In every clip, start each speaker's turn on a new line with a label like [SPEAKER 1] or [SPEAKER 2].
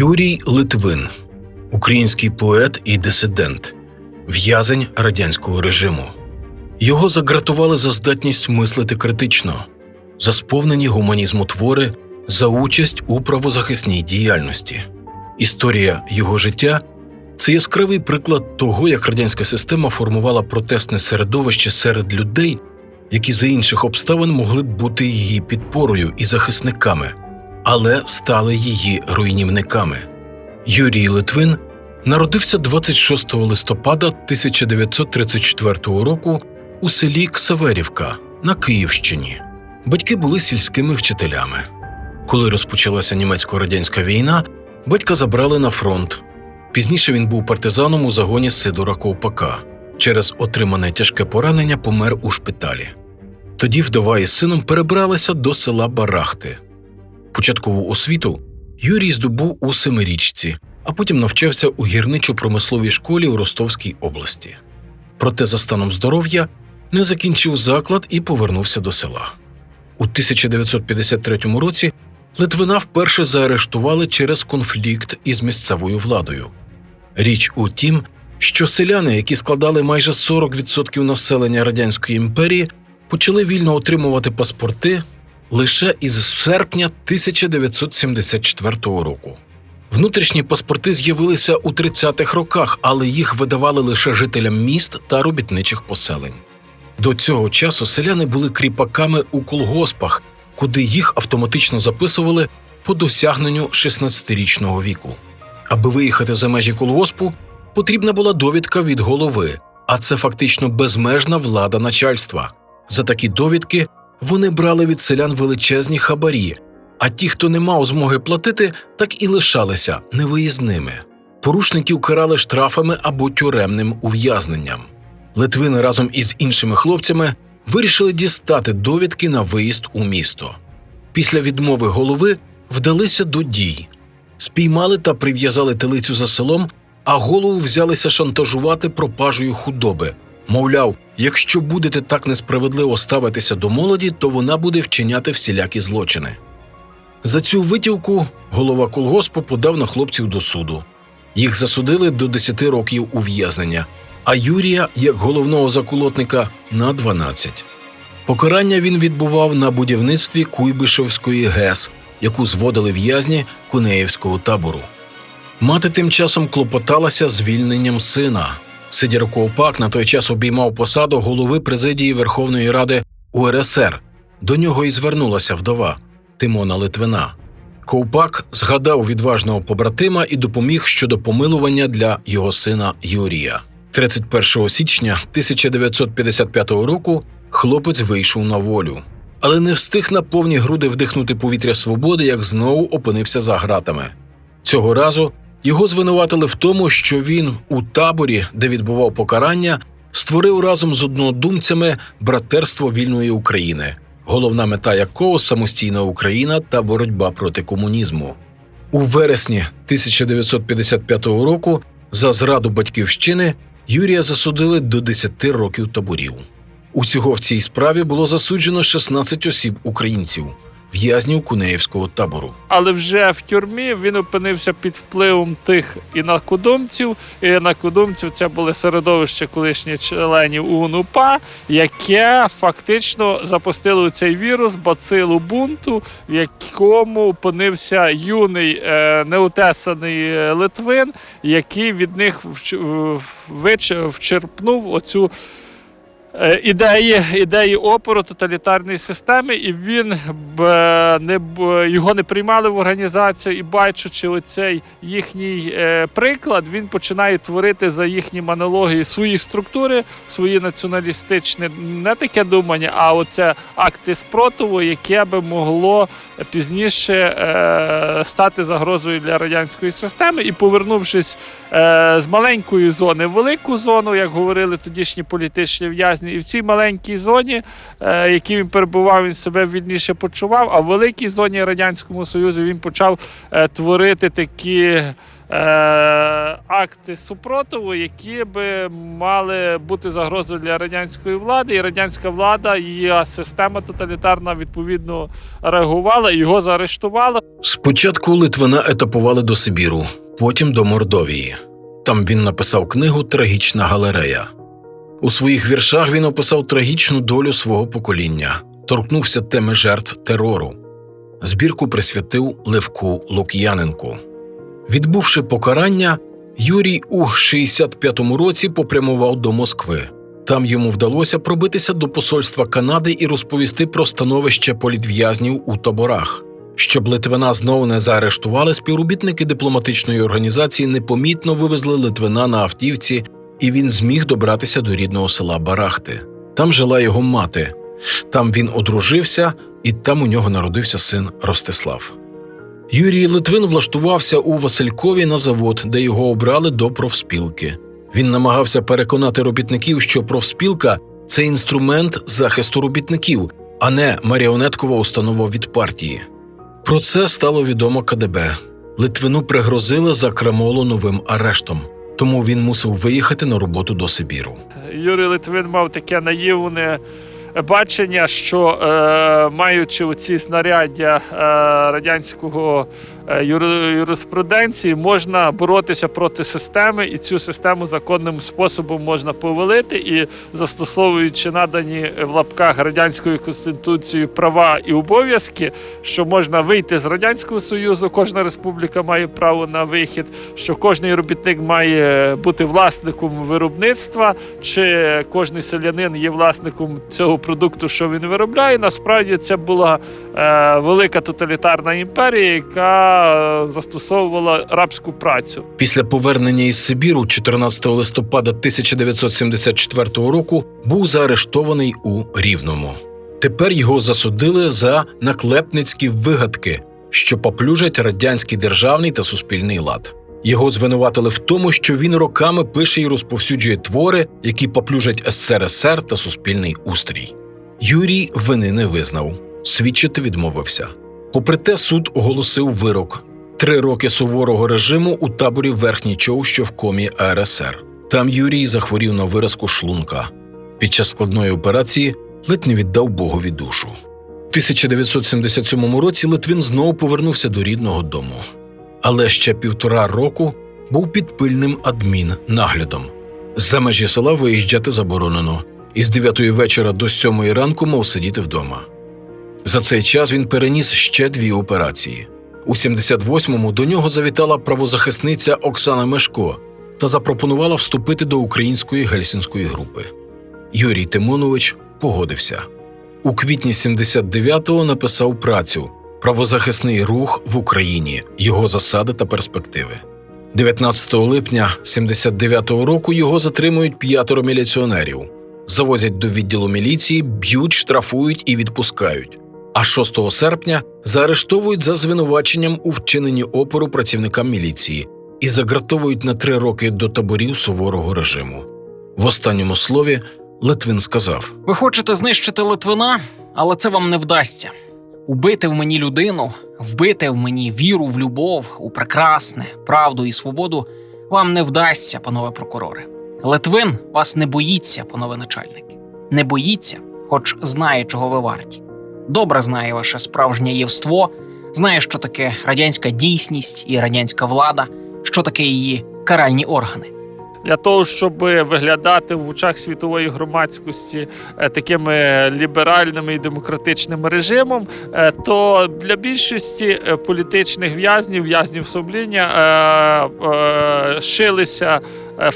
[SPEAKER 1] Юрій Литвин, український поет і дисидент, в'язень радянського режиму. Його загратували за здатність мислити критично, за сповнені гуманізму твори, за участь у правозахисній діяльності. Історія його життя це яскравий приклад того, як радянська система формувала протестне середовище серед людей, які за інших обставин могли б бути її підпорою і захисниками, але стали її руйнівниками. Юрій Литвин народився 26 листопада 1934 року у селі Ксаверівка на Київщині. Батьки були сільськими вчителями. Коли розпочалася німецько-радянська війна, батька забрали на фронт. Пізніше він був партизаном у загоні Сидора Ковпака. Через отримане тяжке поранення помер у шпиталі. Тоді вдова із сином перебралися до села Барахти. Початкову освіту Юрій здобув у Семирічці, а потім навчався у гірничо-промисловій школі у Ростовській області. Проте за станом здоров'я не закінчив заклад і повернувся до села. У 1953 році Литвина вперше заарештували через конфлікт із місцевою владою. Річ у тім, що селяни, які складали майже 40% населення Радянської імперії, почали вільно отримувати паспорти лише із серпня 1974 року. Внутрішні паспорти з'явилися у 30-х роках, але їх видавали лише жителям міст та робітничих поселень. До цього часу селяни були кріпаками у колгоспах, куди їх автоматично записували по досягненню 16-річного віку. Аби виїхати за межі колгоспу, потрібна була довідка від голови, а це фактично безмежна влада начальства. За такі довідки вони брали від селян величезні хабарі, а ті, хто не мав змоги платити, так і лишалися невиїзними. Порушників карали штрафами або тюремним ув'язненням. Литвини разом із іншими хлопцями вирішили дістати довідки на виїзд у місто. Після відмови голови вдалися до дій, спіймали та прив'язали телицю за селом, а голову взялися шантажувати пропажею худоби. Мовляв, якщо будете так несправедливо ставитися до молоді, то вона буде вчиняти всілякі злочини. За цю витівку голова колгоспу подав на хлопців до суду. Їх засудили до 10 років ув'язнення, а Юрія, як головного заколотника, на 12. Покарання він відбував на будівництві Куйбишевської ГЕС, яку зводили в'язні Кунеївського табору. Мати тим часом клопоталася звільненням сина. Сидір Ковпак на той час обіймав посаду голови президії Верховної Ради УРСР. До нього і звернулася вдова Тимона Литвина. Ковпак згадав відважного побратима і допоміг щодо помилування для його сина Юрія. 31 січня 1955 року хлопець вийшов на волю, але не встиг на повні груди вдихнути повітря свободи, як знову опинився за гратами. Цього разу його звинуватили в тому, що він у таборі, де відбував покарання, створив разом з однодумцями братерство вільної України, головна мета якого самостійна Україна та боротьба проти комунізму. У вересні 1955 року за зраду батьківщини Юрія засудили до 10 років таборів. Усього в цій справі було засуджено 16 осіб українців, в'язнів Кунеївського табору.
[SPEAKER 2] Але вже в тюрмі він опинився під впливом тих інакодумців. І інакодумців це були середовище колишніх членів УНУПА, яке фактично запустило цей вірус бацилу бунту, в якому опинився юний е, неутесаний е, Литвин, який від них вчерпнув оцю. Е, Ідеї, ідеї опору тоталітарної системи, і він б е, не його не приймали в організацію, і бачачи оцей їхній е, приклад, він починає творити за їхні монології свої структури, свої націоналістичні не таке думання, а оце акти спротиву, яке би могло пізніше стати загрозою для радянської системи, і повернувшись з маленької зони в велику зону, як говорили тодішні політичні в'язні, і в цій маленькій зоні, е, в якій він перебував, він себе вільніше почував. А в великій зоні радянському союзу він почав е, творити такі. е, акти супротиву, які би мали бути загрозою для радянської влади, і радянська влада, її система тоталітарна відповідно реагувала і його заарештувала.
[SPEAKER 1] Спочатку Литвина етапували до Сибіру, потім до Мордовії. Там він написав книгу Трагічна галерея. У своїх віршах він описав трагічну долю свого покоління, торкнувся теми жертв терору. Збірку присвятив Левку Лук'яненку. Відбувши покарання, Юрій у 65-му році попрямував до Москви. Там йому вдалося пробитися до посольства Канади і розповісти про становище політв'язнів у таборах. Щоб Литвина знову не заарештували, співробітники дипломатичної організації непомітно вивезли Литвина на автівці, і він зміг добратися до рідного села Барахти. Там жила його мати. Там він одружився, і там у нього народився син Ростислав. Юрій Литвин влаштувався у Василькові на завод, де його обрали до профспілки. Він намагався переконати робітників, що профспілка це інструмент захисту робітників, а не маріонеткова установа від партії. Про це стало відомо КДБ. Литвину пригрозили за крамолу новим арештом, тому він мусив виїхати на роботу до Сибіру.
[SPEAKER 2] Юрій Литвин мав таке наївне бачення, що е, маючи оці знаряддя е, радянського юриспруденції, можна боротися проти системи, і цю систему законним способом можна повалити. І застосовуючи надані в лапках радянською конституцією права і обов'язки, що можна вийти з радянського союзу, кожна республіка має право на вихід, що кожний робітник має бути власником виробництва, чи кожний селянин є власником цього продукту, що він виробляє. Насправді це була е, велика тоталітарна імперія, яка застосовувала рабську працю.
[SPEAKER 1] Після повернення із Сибіру 14 листопада 1974 року був заарештований у Рівному. Тепер його засудили за наклепницькі вигадки, що поплюжать радянський державний та суспільний лад. Його звинуватили в тому, що він роками пише і розповсюджує твори, які поплюжать СРСР та суспільний устрій. Юрій вини не визнав, свідчити відмовився. Попри те, суд оголосив вирок три роки суворого режиму у таборі Верхній Чоу, що в комі АРСР. Там Юрій захворів на виразку шлунка. Під час складної операції ледь не віддав Богові душу. У 1977 році Литвин знову повернувся до рідного дому, але ще півтора року був під пильним адміннаглядом. За межі села виїжджати заборонено, і з 9 вечора до 7 ранку мав сидіти вдома. За цей час він переніс ще дві операції. У 78-му до нього завітала правозахисниця Оксана Мешко та запропонувала вступити до української гельсінської групи. Юрій Тимонович погодився. У квітні 79-го написав працю Правозахисний рух в Україні, його засади та перспективи. 19 липня 79-го року його затримують п'ятеро міліціонерів, завозять до відділу міліції, б'ють, штрафують і відпускають. А 6 серпня заарештовують за звинуваченням у вчиненні опору працівникам міліції і загратовують на три роки до таборів суворого режиму. В останньому слові Литвин сказав:
[SPEAKER 3] Ви хочете знищити Литвина, але це вам не вдасться. Убити в мені людину, вбити в мені віру в любов, у прекрасне, правду і свободу вам не вдасться, панове прокурори. Литвин вас не боїться, панове начальники. Не боїться, хоч знає, чого ви варті. Добре знає ваше справжнє євство, знає, що таке радянська дійсність і радянська влада, що таке її каральні органи.
[SPEAKER 2] для того, щоб виглядати в очах світової громадськості е, такими ліберальними і демократичним режимом, е, то для більшості е, політичних в'язнів, в'язнів сумління е, е, шилися е,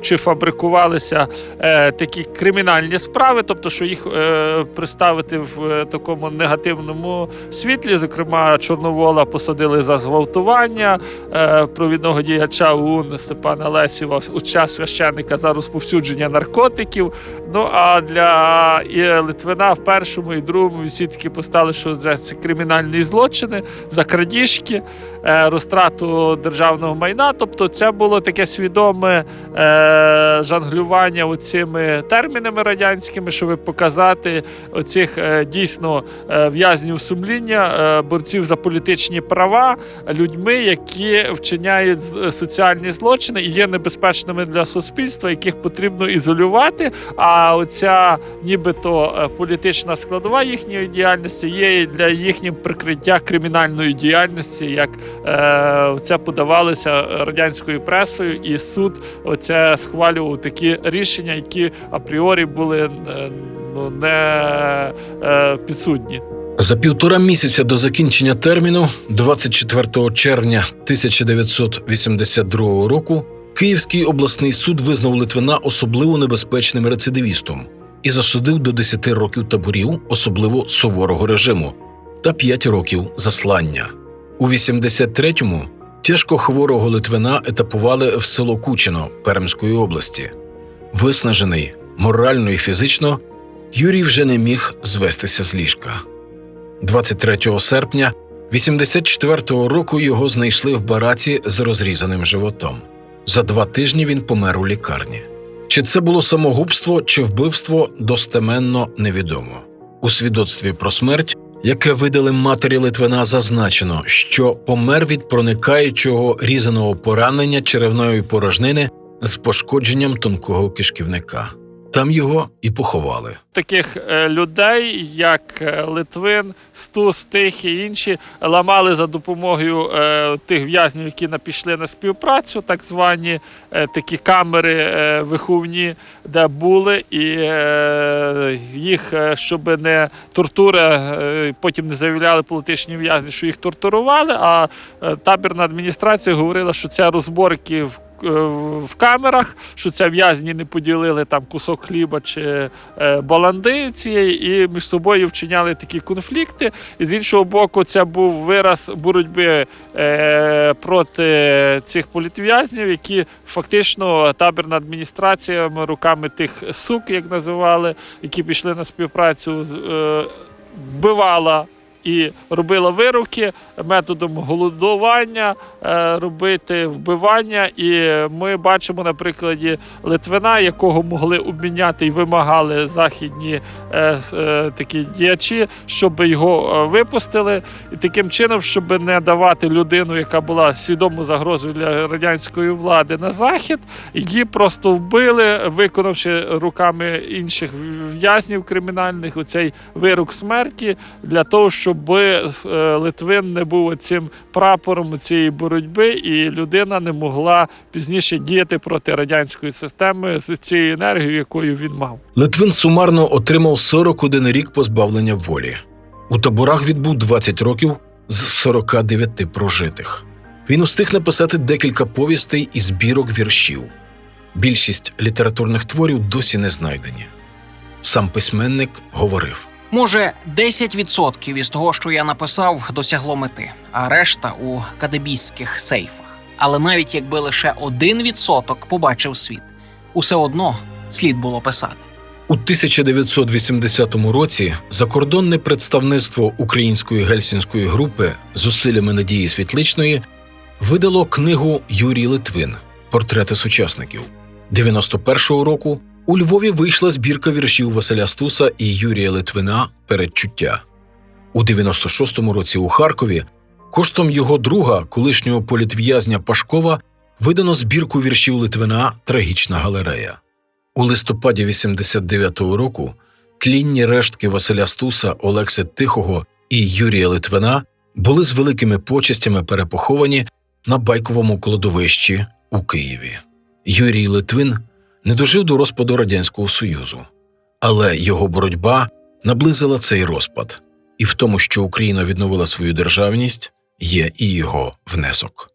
[SPEAKER 2] чи фабрикувалися е, такі кримінальні справи, тобто, що їх е, представити в е, такому негативному світлі. Зокрема, Чорновола посадили за зґвалтування е, провідного діяча ОУН Степана Лесєва у час священника за розповсюдження наркотиків. Ну а для і Литвина в першому і другому всі таки постали, що це, кримінальні злочини за крадіжки, е, розтрату державного майна. Тобто, це було таке свідоме. Е, жонглювання оцими термінами радянськими, щоб показати оцих е, дійсно е, в'язнів сумління, е, борців за політичні права, людьми, які вчиняють соціальні злочини і є небезпечними для суспільства, яких потрібно ізолювати. А оця нібито політична складова їхньої діяльності є для їхнім прикриття кримінальної діяльності, як це подавалося радянською пресою, і суд схвалював такі рішення, які апріорі були е, ну, не е, підсудні.
[SPEAKER 1] За півтора місяця до закінчення терміну, 24 червня 1982 року, Київський обласний суд визнав Литвина особливо небезпечним рецидивістом і засудив до 10 років таборів особливо суворого режиму та 5 років заслання. У 83-му тяжко хворого Литвина етапували в село Кучино Пермської області. Виснажений морально і фізично, Юрій вже не міг звестися з ліжка. 23 серпня 84-го року його знайшли в бараці з розрізаним животом. За два тижні він помер у лікарні. Чи це було самогубство чи вбивство, достеменно невідомо. У свідоцтві про смерть, яке видали матері Литвина, зазначено, що помер від проникаючого різаного поранення черевної порожнини з пошкодженням тонкого кишківника. Там його і поховали.
[SPEAKER 2] таких е, людей, як е, Литвин, Стус, Тих і інші, ламали за допомогою е, тих в'язнів, які на- пішли на співпрацю, так звані такі камери виховні, де були, і їх, щоб не тортура, потім не заявляли політичні в'язні, що їх тортурували. А табірна адміністрація говорила, що це розборки в в камерах, що це в'язні не поділили там кусок хліба чи е, баланди цієї, і між собою вчиняли такі конфлікти. І з іншого боку, це був вираз боротьби е, проти цих політв'язнів, які фактично табірна адміністрація руками тих сук, як називали, які пішли на співпрацю, е, вбивала. І робила вироки методом голодування, е, робити вбивання. І ми бачимо на прикладі Литвина, якого могли обміняти і вимагали західні е, е, такі діячі, щоб його випустили. І таким чином, щоб не давати людину, яка була свідомою загрозою для радянської влади на захід, її просто вбили, виконавши руками інших в'язнів кримінальних оцей вирок смерті для того, щоб е, Литвин не був цим прапором цієї боротьби, і людина не могла пізніше діяти проти радянської системи з цією енергією, якою він мав.
[SPEAKER 1] Литвин сумарно отримав 41 рік позбавлення волі. У таборах відбув 20 років з 49 прожитих. Він устиг написати декілька повістей і збірок віршів. Більшість літературних творів досі не знайдені. Сам письменник говорив:
[SPEAKER 3] Може, 10% із того, що я написав, досягло мети, а решта у кадебійських сейфах. Але навіть якби лише 1% побачив світ, усе одно слід було писати.
[SPEAKER 1] у 1980 році закордонне представництво української гельсінської групи зусиллями Надії Світличної видало книгу Юрій Литвин Портрети сучасників. 91-го року у Львові вийшла збірка віршів Василя Стуса і Юрія Литвина Передчуття. У 96-му році у Харкові коштом його друга, колишнього політв'язня Пашкова, видано збірку віршів Литвина Трагічна галерея. У листопаді 89-го року тлінні рештки Василя Стуса, Олекси Тихого і Юрія Литвина були з великими почестями перепоховані на байковому кладовищі у Києві. Юрій Литвин не дожив до розпаду Радянського Союзу, але його боротьба наблизила цей розпад, і в тому, що Україна відновила свою державність, є і його внесок.